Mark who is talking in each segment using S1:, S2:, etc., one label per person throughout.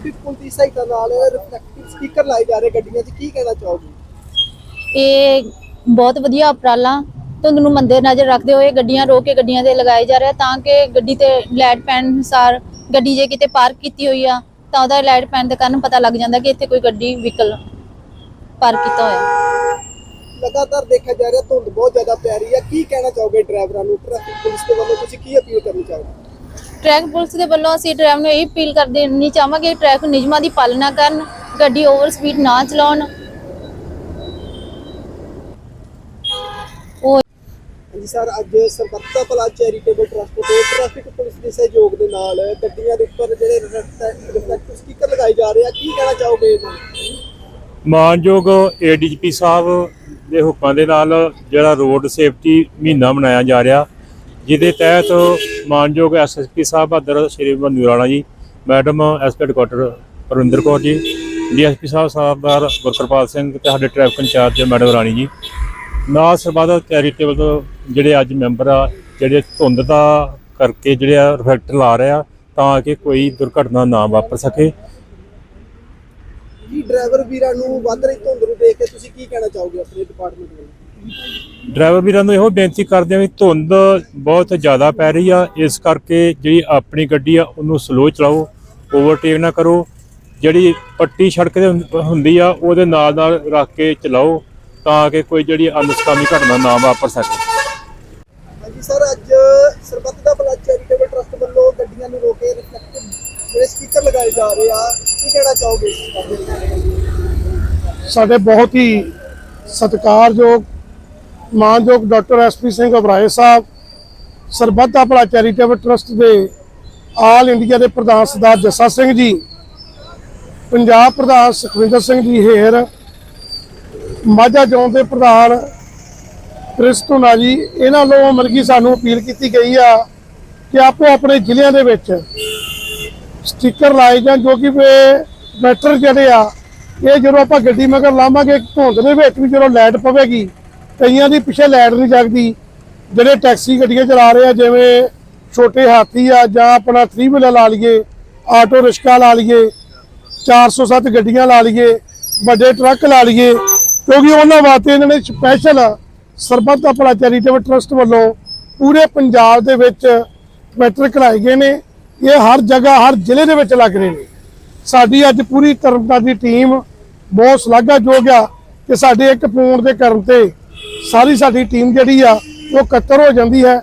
S1: ਹਦਾਇਤਾਂ ਨਾਲ reflective speaker ਲਾਏ ਜਾ ਰਹੇ ਗੱਡੀਆਂ 'ਚ ਕੀ ਕਹਿਣਾ ਚਾਹੋਗੇ?
S2: ਇਹ ਬਹੁਤ ਵਧੀਆ ਉਪਰਾਲਾ ਧੁੰਦ ਨੂੰ ਮੰਦੇ ਨਜ਼ਰ ਰੱਖਦੇ ਹੋਏ ਗੱਡੀਆਂ ਰੋਕ ਕੇ ਗੱਡੀਆਂ ਤੇ ਲਗਾਏ ਜਾ ਰਹੇ ਤਾਂ ਕਿ ਗੱਡੀ ਤੇ ਲਾਈਟ ਪੈਣ ਅਨੁਸਾਰ ਗੱਡੀ ਜੇ ਕਿਤੇ ਪਾਰਕ ਕੀਤੀ ਹੋਈ ਆ ਤਾਂ ਉਹਦਾ ਲਾਈਟ ਪੈਣ ਦੇ ਕਾਰਨ ਪਤਾ ਲੱਗ ਜਾਂਦਾ ਕਿ ਇੱਥੇ ਕੋਈ ਗੱਡੀ ਵਹੀਕਲ ਪਾਰਕ ਕੀਤਾ ਹੋਇਆ।
S1: ਲਗਾਤਾਰ ਦੇਖਿਆ ਜਾ ਰਿਹਾ ਧੁੰਦ ਬਹੁਤ ਜ਼ਿਆਦਾ ਪੈ ਰਹੀ ਹੈ ਕੀ ਕਹਿਣਾ ਚਾਹੋਗੇ ਡਰਾਈਵਰਾਂ ਨੂੰ? ਟ੍ਰੈਫਿਕ ਪੁਲਿਸ ਦੇ ਵੱਲੋਂ ਤੁਸੀਂ ਕੀ ਅਪੀਲ ਕਰਨੀ ਚਾਹੋਗੇ?
S2: ਟ੍ਰੈਫਿਕ ਪੁਲਿਸ ਦੇ ਵੱਲੋਂ ਅਸੀਂ ਡਰਾਈਵਰ ਨੂੰ ਇਹ ਅਪੀਲ ਕਰ ਦੇਣੀ ਚਾਹਾਂਗੇ ਕਿ ਟ੍ਰੈਫਿਕ ਨਿਯਮਾਂ ਦੀ ਪਾਲਣਾ ਕਰਨ ਗੱਡੀ ਓਵਰ ਸਪੀਡ ਨਾ ਚਲਾਉਣ। ਉਹ
S1: ਹਾਂਜੀ ਸਰ ਅੱਜ ਸਰਬੱਤਾ ਭਲਾ ਚੈਰੀਟੇਬਲ ਟਰਸਟ ਤੇ ਟ੍ਰੈਫਿਕ ਪੁਲਿਸ ਦੇ ਸਹਿਯੋਗ ਦੇ ਨਾਲ ਗੱਡੀਆਂ ਦੇ ਉੱਪਰ ਜਿਹੜੇ ਰਿਫਲੈਕਟਿਵ ਸਪੀਕਰ ਲਗਾਏ ਜਾ ਰਹੇ ਆ ਕੀ ਕਹਿਣਾ ਚਾਹੋਗੇ
S3: ਮਾਨਯੋਗ ਏਡੀਜੀਪੀ ਸਾਹਿਬ ਦੇ ਹੁਕਮਾਂ ਦੇ ਨਾਲ ਜਿਹੜਾ ਰੋਡ ਸੇਫਟੀ ਮਹੀਨਾ ਮਨਾਇਆ ਜਾ ਰਿਹਾ ਜਿਹਦੇ ਤਹਿਤ ਮਾਨਯੋਗ ਐਸਐਸਪੀ ਸਾਹਿਬ Bahadur Shri Manu Rana ji, madam SP quarter Parvinder Kaur ji DSP ਸਾਹਿਬ ਸਰਦਾਰ ਗੁਰਕਿਰਪਾਲ ਸਿੰਘ ਤੇ ਸਾਡੇ traffic incharge madam Rani ji. ਨਾਲ ਸਰਬੱਤ ਚੈਰੀਟੇਬਲ ਤੋਂ ਜਿਹੜੇ ਅੱਜ ਮੈਂਬਰ ਆ, ਜਿਹੜੇ ਧੁੰਦ ਦਾ ਕਰਕੇ ਜਿਹੜੇ ਆ ਰਿਫੈਕਟਰ ਲਾ ਰਹੇ ਆ, ਤਾਂ ਕਿ ਕੋਈ ਦੁਰਘਟਨਾ ਨਾ ਵਾਪਰ ਸਕੇ।
S1: ਕੀ ਡਰਾਈਵਰ ਵੀਰਾਂ ਨੂੰ ਵੱਧ ਰਹੀ ਧੁੰਦ ਨੂੰ ਦੇਖ ਕੇ ਤੁਸੀਂ ਕੀ ਕਹਿਣਾ ਚਾਹੋਗੇ ਆਪਣੇ ਡਿਪਾਰਟਮੈਂਟ ਵੱਲੋਂ?
S3: ਡਰਾਈਵਰ ਵੀਰਾਂ ਨੂੰ ਇਹੋ ਬੇਨਤੀ ਕਰਦੇ ਆ ਵੀ ਧੁੰਦ ਬਹੁਤ ਜ਼ਿਆਦਾ ਪੈ ਰਹੀ ਆ ਇਸ ਕਰਕੇ ਜਿਹੜੀ ਆਪਣੀ ਗੱਡੀ ਆ ਉਹਨੂੰ ਸਲੋ ਚਲਾਓ ਓਵਰਟੇਕ ਨਾ ਕਰੋ। ਜਿਹੜੀ ਪੱਟੀ ਸੜਕ ਤੇ ਹੁੰਦ- ਆ ਉਹਦੇ ਨਾਲ ਨਾਲ ਰੱਖ ਕੇ ਚਲਾਓ ਤਾਂ ਕਿ ਕੋਈ ਜਿਹੜੀ ਅਨੁਸਕਾਮੀ ਘਟਨਾ ਨਾ ਵਾਪਰ ਸਕੇ।
S1: ਹਾਂਜੀ ਸਰ ਅੱਜ ਸਰਬੱਤ ਦਾ ਭਲਾ ਚੈਰੀਟੇਬਲ ਟਰਸਟ ਵੱਲੋਂ ਗੱਡੀਆਂ ਨੂੰ ਰੋਕ ਕੇ ਰਿਫਲੈਕਟਿਵ ਜਿਹੜੇ ਸਪੀਕਰ ਲਗਾਏ ਜਾ ਰਹੇ ਆ ਕੀ ਕਹਿਣਾ ਚਾਹੋਗੇ ਇਸ ਬਾਰੇ?
S4: ਸਾਡੇ ਬਹੁਤ ਹੀ ਸਤਿਕਾਰਯੋਗ ਮਾਨਯੋਗ ਡਾਕਟਰ ਐਸਪੀ ਸਿੰਘ ਅਬਰਾਏ ਸਾਹਿਬ, ਸਰਬੱਤ ਦਾ ਭਲਾ ਚੈਰੀਟੇਬਲ ਟਰਸਟ ਦੇ ਆਲ ਇੰਡੀਆ ਦੇ ਪ੍ਰਧਾਨ ਸਰਦਾਰ ਜੱਸਾ ਸਿੰਘ ਜੀ, ਪੰਜਾਬ ਪ੍ਰਧਾਨ ਸੁਖਵਿੰਦਰ ਸਿੰਘ ਜੀ ਹੇਰ ਮਾਝਾ ਜ਼ੋਨ ਦੇ ਪ੍ਰਧਾਨ ਕ੍ਰਿਸਟੋਨਾ ਜੀ, ਇਹਨਾਂ ਵੱਲੋਂ ਮਰਗੀ ਸਾਨੂੰ ਅਪੀਲ ਕੀਤੀ ਗਈ ਆ ਕਿ ਆਪੋ ਆਪਣੇ ਜ਼ਿਲ੍ਹਿਆਂ ਦੇ ਵਿੱਚ ਸਟicker ਲਾਏ ਜਾਣ, ਜੋ ਕਿ ਬੈਟਰ ਜਿਹੜੇ ਆ, ਇਹ ਜਦੋਂ ਆਪਾਂ ਗੱਡੀ ਮਗਰ ਲਾਵਾਂਗੇ, ਧੁੰਦ ਦੇ ਵਿੱਚ ਵੀ ਜਦੋਂ ਲਾਈਟ ਪਵੇਗੀ ਕਈਆਂ ਦੀ ਪਿੱਛੇ ਲਾਈਟ ਨਹੀਂ ਜਗਦੀ, ਜਿਹੜੇ ਟੈਕਸੀ ਗੱਡੀਆਂ ਚਲਾ ਰਹੇ ਆ, ਜਿਵੇਂ ਛੋਟੇ ਹਾਥੀ ਆ ਜਾਂ ਆਪਣਾ 3 ਵੀਲਰ ਲਾ ਲਈਏ, ਆਟੋ ਰਿਕਸ਼ਾ ਲਾ ਲਈਏ 407 ਗੱਡੀਆਂ ਲਾ ਲਈਏ, ਵੱਡੇ ਟਰੱਕ ਲਾ ਲਈਏ, ਕਿਉਂਕਿ ਉਹਨਾਂ ਵਾਸਤੇ ਇਹਨਾਂ ਨੇ ਸਪੈਸ਼ਲ ਸਰਬੱਤ ਦਾ ਭਲਾ ਚੈਰੀਟੇਬਲ ਟਰਸਟ ਵੱਲੋਂ ਪੂਰੇ ਪੰਜਾਬ ਦੇ ਵਿੱਚ ਮੈਟਰ ਕਰਾਏ ਗਏ ਨੇ। ਇਹ ਹਰ ਜਗ੍ਹਾ, ਹਰ ਜ਼ਿਲ੍ਹੇ ਦੇ ਵਿੱਚ ਲੱਗ ਰਹੇ ਨੇ। ਸਾਡੀ ਅੱਜ ਪੂਰੀ ਤਰਨਤਾਰਨ ਦੀ ਟੀਮ ਬਹੁਤ ਸ਼ਲਾਘਾਯੋਗ ਆ ਕਿ ਸਾਡੇ ਇੱਕ ਫੋਨ ਦੇ ਕਰਨ ਤੇ ਸਾਰੀ ਸਾਡੀ ਟੀਮ ਜਿਹੜੀ ਆ, ਉਹ ਇਕੱਤਰ ਹੋ ਜਾਂਦੀ ਹੈ।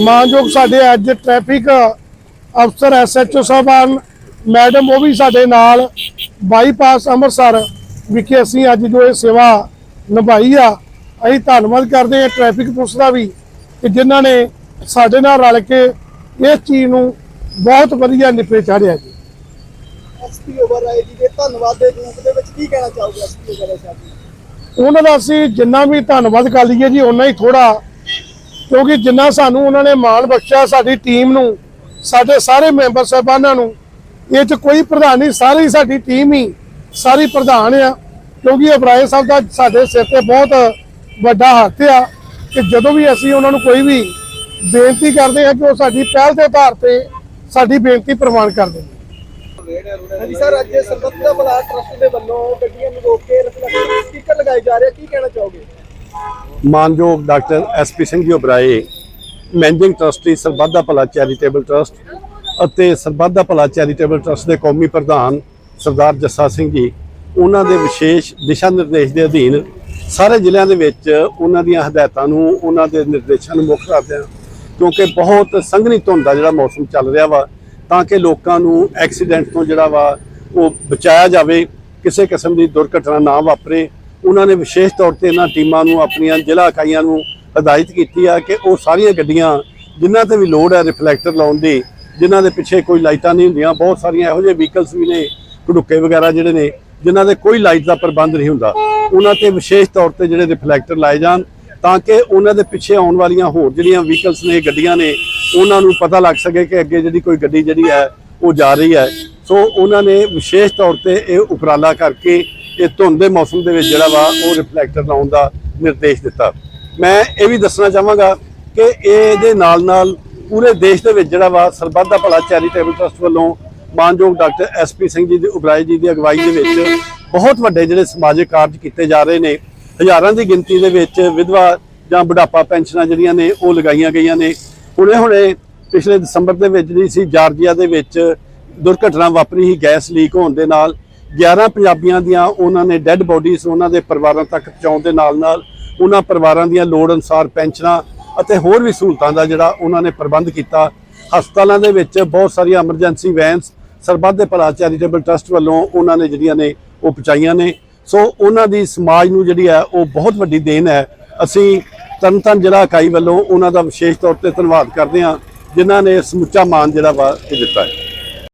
S4: ਮਾਨਯੋਗ ਸਾਡੇ ਅੱਜ ਟ੍ਰੈਫਿਕ ਅਫਸਰ ਐਸਐਚਓ ਸਾਹਿਬਾਨ ਮੈਡਮ ਉਹ ਵੀ ਸਾਡੇ ਨਾਲ ਬਾਈਪਾਸ ਅੰਮ੍ਰਿਤਸਰ ਵਿਖੇ ਅਸੀਂ ਅੱਜ ਜੋ ਇਹ ਸੇਵਾ ਨਿਭਾਈ ਆ, ਅਸੀਂ ਧੰਨਵਾਦ ਕਰਦੇ ਹਾਂ ਟ੍ਰੈਫਿਕ ਪੁਲਿਸ ਦਾ ਵੀ ਕਿ ਜਿਨ੍ਹਾਂ ਨੇ ਸਾਡੇ ਨਾਲ ਰਲ ਕੇ ਇਸ ਚੀਜ਼ ਨੂੰ ਬਹੁਤ ਵਧੀਆ ਨਿਪਰੇ ਚਾੜਿਆ ਜੀ।
S1: ਐਸਪੀ ਓਵਰ ਆਏ ਜੀ ਦੇ ਧੰਨਵਾਦ ਦੇ ਰੂਪ ਦੇ ਵਿੱਚ ਕੀ ਕਹਿਣਾ ਚਾਹੋਗੇ ਐਸਪੀ ਓਵਰ ਸਾਹਿਬ
S4: ਉਹਨਾਂ ਦਾ ਅਸੀਂ ਜਿੰਨਾ ਵੀ ਧੰਨਵਾਦ ਕਰ ਲਈਏ ਜੀ, ਓਨਾ ਹੀ ਥੋੜਾ ਕਿਉਂਕਿ ਜਿੰਨਾ ਸਾਨੂੰ ਉਹਨਾਂ ਨੇ ਮਾਣ ਬਖਸ਼ਿਆ ਸਾਡੀ ਟੀਮ ਨੂੰ, ਸਾਡੇ ਸਾਰੇ ਮੈਂਬਰ ਸਾਹਿਬਾਨਾਂ ਨੂੰ, ਇਹ ਚ ਕੋਈ ਪ੍ਰਧਾਨ ਨਹੀਂ, ਸਾਰੀ ਸਾਡੀ ਟੀਮ ਹੀ, ਸਾਰੀ ਪ੍ਰਧਾਨ ਆ। ਕਿਉਂਕਿ ਅਬਰਾਏ ਸਾਹਿਬ ਦਾ ਸਾਡੇ ਸਿਰ ਤੇ ਬਹੁਤ ਵੱਡਾ ਹੱਥ ਆ ਕਿ ਜਦੋਂ ਵੀ ਅਸੀਂ ਉਹਨਾਂ ਨੂੰ ਕੋਈ ਵੀ ਬੇਨਤੀ ਕਰਦੇ ਆ ਕਿ ਉਹ ਸਾਡੀ ਪਹਿਲ ਦੇ ਆਧਾਰ ਤੇ ਸਾਡੀ ਬੇਨਤੀ ਪ੍ਰਵਾਨ ਕਰਦੇ ਨੇ
S1: ਹਾਂਜੀ ਸਰ, ਅੱਜ ਸਰਬੱਤ ਦਾ ਟਰਸਟ ਦੇ ਵੱਲੋਂ ਗੱਡੀਆਂ ਨੂੰ ਰੋਕ ਕੇ ਰਿਫਲੈਕਟਿਵ ਸਪੀਕਰ ਲਗਾਏ ਜਾ ਰਹੇ ਕੀ ਕਹਿਣਾ ਚਾਹੋਗੇ?
S5: ਮਾਨਯੋਗ doctor SP Singh ji Oberoi, managing trustee Sarbat da Bhala charitable trust ਅਤੇ ਸਰਬੱਤ ਦਾ ਭਲਾ ਚੈਰੀਟੇਬਲ ਟਰਸਟ ਦੇ ਕੌਮੀ ਪ੍ਰਧਾਨ ਸਰਦਾਰ ਜੱਸਾ ਸਿੰਘ ਜੀ, ਉਹਨਾਂ ਦੇ ਵਿਸ਼ੇਸ਼ ਦਿਸ਼ਾ ਨਿਰਦੇਸ਼ ਦੇ ਅਧੀਨ ਸਾਰੇ ਜ਼ਿਲ੍ਹਿਆਂ ਦੇ ਵਿੱਚ ਉਹਨਾਂ ਦੀਆਂ ਹਦਾਇਤਾਂ ਨੂੰ, ਉਹਨਾਂ ਦੇ ਨਿਰਦੇਸ਼ਾਂ ਨੂੰ ਮੁੱਖ ਰੱਖਦੇ ਹਾਂ, ਕਿਉਂਕਿ ਬਹੁਤ ਸੰਘਣੀ ਧੁੰਦ ਦਾ ਜਿਹੜਾ ਮੌਸਮ ਚੱਲ ਰਿਹਾ ਵਾ ਤਾਂ ਕਿ ਲੋਕਾਂ ਨੂੰ ਐਕਸੀਡੈਂਟ ਤੋਂ ਜਿਹੜਾ ਵਾ ਉਹ ਬਚਾਇਆ ਜਾਵੇ, ਕਿਸੇ ਕਿਸਮ ਦੀ ਦੁਰਘਟਨਾ ਨਾ ਵਾਪਰੇ। ਉਹਨਾਂ ਨੇ ਵਿਸ਼ੇਸ਼ ਤੌਰ ਤੇ ਇਹਨਾਂ ਟੀਮਾਂ ਨੂੰ ਆਪਣੀਆਂ ਜ਼ਿਲ੍ਹਾ ਇਕਾਈਆਂ ਨੂੰ ਹਦਾਇਤ ਕੀਤੀ ਆ ਕਿ ਉਹ ਸਾਰੀਆਂ ਗੱਡੀਆਂ ਜਿਨ੍ਹਾਂ ਤੇ ਵੀ ਲੋਡ ਹੈ ਰਿਫਲੈਕਟਰ ਲਾਉਣ ਦੀ, ਜਿਨ੍ਹਾਂ ਦੇ ਪਿੱਛੇ ਕੋਈ ਲਾਈਟਾਂ ਨਹੀਂ ਹੁੰਦੀਆਂ, ਬਹੁਤ ਸਾਰੀਆਂ ਇਹੋ ਜਿਹੇ ਵਹੀਕਲਸ ਵੀ ਨੇ, ਘੜੁੱਕੇ ਵਗੈਰਾ ਜਿਹੜੇ ਨੇ, ਜਿਨ੍ਹਾਂ ਦੇ ਕੋਈ ਲਾਈਟ ਦਾ ਪ੍ਰਬੰਧ ਨਹੀਂ ਹੁੰਦਾ। ਉਹਨਾਂ ਤੇ ਵਿਸ਼ੇਸ਼ ਤੌਰ ਤੇ ਜਿਹੜੇ ਰਿਫਲੈਕਟਰ ਲਾਏ ਜਾਣ ਤਾਂ ਕਿ ਉਹਨਾਂ ਦੇ ਪਿੱਛੇ ਆਉਣ ਵਾਲੀਆਂ ਹੋਰ ਜਿਹੜੀਆਂ ਵਹੀਕਲਸ ਨੇ, ਗੱਡੀਆਂ ਨੇ ਉਹਨਾਂ ਨੂੰ ਪਤਾ ਲੱਗ ਸਕੇ ਕਿ ਅੱਗੇ ਜਿਹੜੀ ਕੋਈ ਗੱਡੀ ਜਿਹੜੀ ਹੈ ਉਹ ਜਾ ਰਹੀ ਹੈ। ਸੋ ਉਹਨਾਂ ਨੇ ਵਿਸ਼ੇਸ਼ ਤੌਰ ਤੇ ਇਹ ਉਪਰਾਲਾ ਕਰਕੇ ਇਹ ਧੁੰਦ ਦੇ ਮੌਸਮ ਦੇ ਵਿੱਚ ਜਿਹੜਾ ਵਾ ਉਹ ਰਿਫਲੈਕਟਰ ਲਾਉਣ ਦਾ ਨਿਰਦੇਸ਼ ਦਿੱਤਾ। ਮੈਂ ਇਹ ਵੀ ਦੱਸਣਾ ਚਾਹਾਂਗਾ ਕਿ ਇਹਦੇ ਨਾਲ ਨਾਲ ਪੂਰੇ ਦੇਸ਼ ਦੇ ਵਿੱਚ ਜਿਹੜਾ ਵਾ ਸਰਬੱਤ ਦਾ ਭਲਾ ਚੈਰੀਟੇਬਲ ਟਰਸਟ ਵੱਲੋਂ ਮਾਨਯੋਗ ਡਾਕਟਰ ਐਸਪੀ ਸਿੰਘ ਜੀ ਦੇ ਉਪਰਾਏ ਜੀ ਦੀ ਅਗਵਾਈ ਦੇ ਵਿੱਚ ਬਹੁਤ ਵੱਡੇ ਜਿਹੜੇ ਸਮਾਜਿਕ ਕਾਰਜ ਕੀਤੇ ਜਾ ਰਹੇ ਨੇ। ਹਜ਼ਾਰਾਂ ਦੀ ਗਿਣਤੀ ਦੇ ਵਿੱਚ ਵਿਧਵਾ ਜਾਂ ਬੁਢਾਪਾ ਪੈਨਸ਼ਨਾਂ ਜਿਹੜੀਆਂ ਨੇ ਉਹ ਲਗਾਈਆਂ ਗਈਆਂ ਨੇ। ਹੁਣੇ ਹੁਣੇ ਪਿਛਲੇ ਦਸੰਬਰ ਦੇ ਵਿੱਚ ਜਿਹੜੀ ਸੀ ਜਾਰਜੀਆ ਦੇ ਵਿੱਚ ਦੁਰਘਟਨਾ ਵਾਪਰੀ ਸੀ ਗੈਸ ਲੀਕ ਹੋਣ ਦੇ ਨਾਲ 11 ਪੰਜਾਬੀਆਂ ਦੀਆਂ ਉਹਨਾਂ ਨੇ ਡੈੱਡ ਬੋਡੀਜ਼ ਉਹਨਾਂ ਦੇ ਪਰਿਵਾਰਾਂ ਤੱਕ ਪਹੁੰਚਾਉਣ ਦੇ ਨਾਲ ਨਾਲ ਉਹਨਾਂ ਪਰਿਵਾਰਾਂ ਦੀਆਂ ਲੋੜ ਅਨੁਸਾਰ ਪੈਨਸ਼ਨਾਂ ਅਤੇ ਹੋਰ ਵੀ ਸਹੂਲਤਾਂ ਦਾ ਜਿਹੜਾ ਉਹਨਾਂ ਨੇ ਪ੍ਰਬੰਧ ਕੀਤਾ। ਹਸਪਤਾਲਾਂ ਦੇ ਵਿੱਚ ਬਹੁਤ ਸਾਰੀਆਂ ਐਮਰਜੈਂਸੀ ਵੈਨਸ ਸਰਬੱਤ ਦੇ ਭਲਾ ਚੈਰੀਟੇਬਲ ਟਰਸਟ ਵੱਲੋਂ ਉਹਨਾਂ ਨੇ ਜਿਹੜੀਆਂ ਨੇ ਉਹ ਪਹੁੰਚਾਈਆਂ ਨੇ। ਸੋ ਉਹਨਾਂ ਦੀ ਸਮਾਜ ਨੂੰ ਜਿਹੜੀ ਹੈ ਉਹ ਬਹੁਤ ਵੱਡੀ ਦੇਣ ਹੈ। ਅਸੀਂ ਤਰਨਤਾਰਨ ਜ਼ਿਲ੍ਹਾ ਇਕਾਈ ਵੱਲੋਂ ਉਹਨਾਂ ਦਾ ਵਿਸ਼ੇਸ਼ ਤੌਰ ਤੇ ਧੰਨਵਾਦ ਕਰਦੇ ਹਾਂ, ਜਿਨ੍ਹਾਂ ਨੇ ਸਮੁੱਚਾ ਮਾਨ ਜਿਹੜਾ ਵਾ ਇਹ ਦਿੱਤਾ ਹੈ।